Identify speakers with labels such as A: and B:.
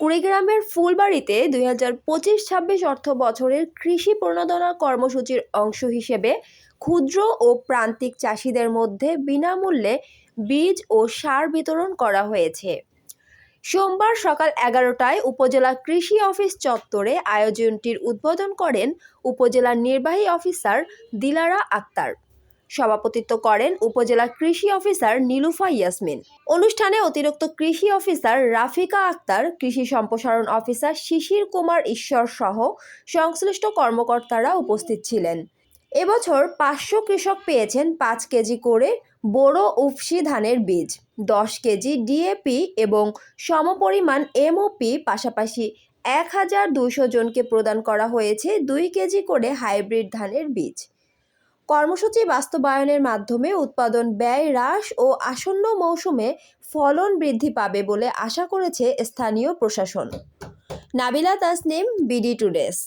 A: কুড়িগ্রামের ফুলবাড়িতে দুই হাজার পঁচিশ ছাব্বিশ অর্থ বছরের কৃষি প্রণোদনা কর্মসূচির অংশ হিসেবে ক্ষুদ্র ও প্রান্তিক চাষিদের মধ্যে বিনামূল্যে বীজ ও সার বিতরণ করা হয়েছে। সোমবার সকাল এগারোটায় উপজেলা কৃষি অফিস চত্বরে আয়োজনটির উদ্বোধন করেন উপজেলার নির্বাহী অফিসার দিলারা আক্তার। সভাপতিত্ব করেন উপজেলা কৃষি অফিসার নীলুফা ইয়াসমিন। অনুষ্ঠানে অতিরিক্ত কৃষি অফিসার রাফিকা আক্তার, কৃষি সম্প্রসারণ অফিসার শিশির কুমার ঈশ্বর সহ সংশ্লিষ্ট কর্মকর্তারা উপস্থিত ছিলেন। এবছর পাঁচশো কৃষক পেয়েছেন পাঁচ কেজি করে বোরো উফসি ধানের বীজ, দশ কেজি ডিএপি এবং সমপরিমাণ এমওপি, পাশাপাশি এক হাজার দুইশো জনকে প্রদান করা হয়েছে দুই কেজি করে হাইব্রিড ধানের বীজ। কর্মসূচি বাস্তবায়নের মাধ্যমে উৎপাদন ব্যয় হ্রাস ও আসন্ন মৌসুমে ফলন বৃদ্ধি পাবে বলে আশা করেছে স্থানীয় প্রশাসন। Nabila Tasnim, BD todays.